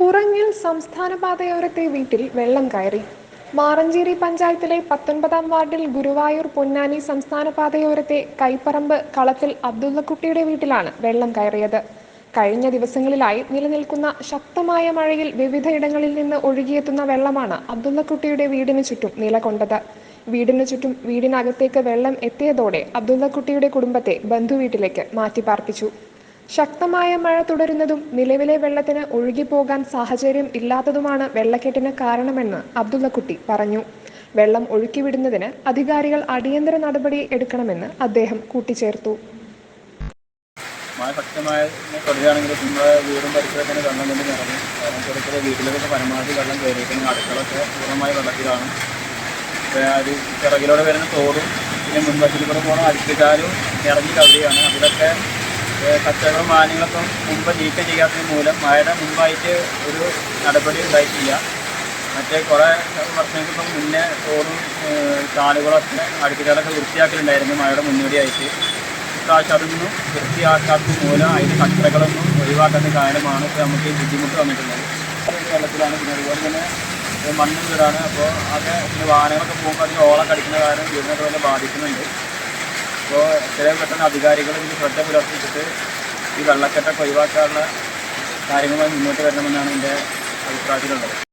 തുറങ്ങിൽ സംസ്ഥാന പാതയോരത്തെ വീട്ടിൽ വെള്ളം കയറി. മാറഞ്ചേരി പഞ്ചായത്തിലെ പത്തൊൻപതാം വാർഡിൽ ഗുരുവായൂർ പൊന്നാനി സംസ്ഥാന പാതയോരത്തെ കൈപ്പറമ്പ് കളത്തിൽ അബ്ദുള്ളക്കുട്ടിയുടെ വീട്ടിലാണ് വെള്ളം കയറിയത്. കഴിഞ്ഞ ദിവസങ്ങളിലായി നിലനിൽക്കുന്ന ശക്തമായ മഴയിൽ വിവിധയിടങ്ങളിൽ നിന്ന് ഒഴുകിയെത്തുന്ന വെള്ളമാണ് അബ്ദുള്ളക്കുട്ടിയുടെ വീടിന് ചുറ്റും നിലകൊണ്ടത്. വീടിനു ചുറ്റും വീടിനകത്തേക്ക് വെള്ളം എത്തിയതോടെ അബ്ദുള്ളക്കുട്ടിയുടെ കുടുംബത്തെ ബന്ധുവീട്ടിലേക്ക് മാറ്റിപ്പാർപ്പിച്ചു. ശക്തമായ മഴ തുടരുന്നതും നിലവിലെ വെള്ളത്തിന് ഒഴുകിപ്പോകാൻ സാഹചര്യം ഇല്ലാത്തതുമാണ് വെള്ളക്കെട്ടിന് കാരണമെന്ന് അബ്ദുള്ളക്കുട്ടി പറഞ്ഞു. വെള്ളം ഒഴുക്കിവിടുന്നതിന് അധികാരികൾ അടിയന്തര നടപടി എടുക്കണമെന്ന് അദ്ദേഹം കൂട്ടിച്ചേർത്തു. മഴ ചിറകിലൂടെ വരുന്ന തോടും പിന്നെ മുൻവശത്തിൽ കൂടെ പോകുന്ന അരിക്കുചാലും ഇറങ്ങി കവിയാണ് അതിലൊക്കെ ഏഹ്, കച്ചവടം മാലിന്യങ്ങളൊക്കെ മുമ്പ് നീക്കം ചെയ്യാത്തത് മൂലം മഴയുടെ മുമ്പായിട്ട് ഒരു നടപടി ഉണ്ടായിട്ടില്ല. മറ്റേ കുറേ വർഷങ്ങൾക്ക് മുന്നേ തോറും കാലുകളൊക്കെ അടുക്കുചാലൊക്കെ വൃത്തിയാക്കലുണ്ടായിരുന്നു മഴയുടെ മുന്നോടിയായിട്ട്. ഇപ്രാവശ്യം അതൊന്നും വൃത്തിയാക്കാത്തത് മൂലം അതിന്റെ കച്ചറകളൊന്നും ഒഴിവാക്കാത്ത കാരണമാണ് ഇപ്പോൾ നമുക്ക് ബുദ്ധിമുട്ട് വന്നിട്ടുള്ളത്. കേരളത്തിലാണ് പിന്നെ അതുപോലെ തന്നെ മണ്ണും വീടാണ് അപ്പോൾ അത് പിന്നെ വാഹനങ്ങളൊക്കെ പോകുമ്പോൾ അതിന് ഓളം കടിക്കുന്ന കാരണം വീടിനൊക്കെ വല്ല ബാധിക്കുന്നുണ്ട്. അപ്പോൾ എത്രയും പെട്ടെന്ന് അധികാരികൾ ഇതിന് ശ്രദ്ധ പുലർത്തിച്ചിട്ട് ഈ വെള്ളക്കെട്ടൊക്കെ ഒഴിവാക്കാനുള്ള കാര്യങ്ങളുമായി മുന്നോട്ട് വരണമെന്നാണ് എന്റെ അഭിപ്രായത്തിലുള്ളത്.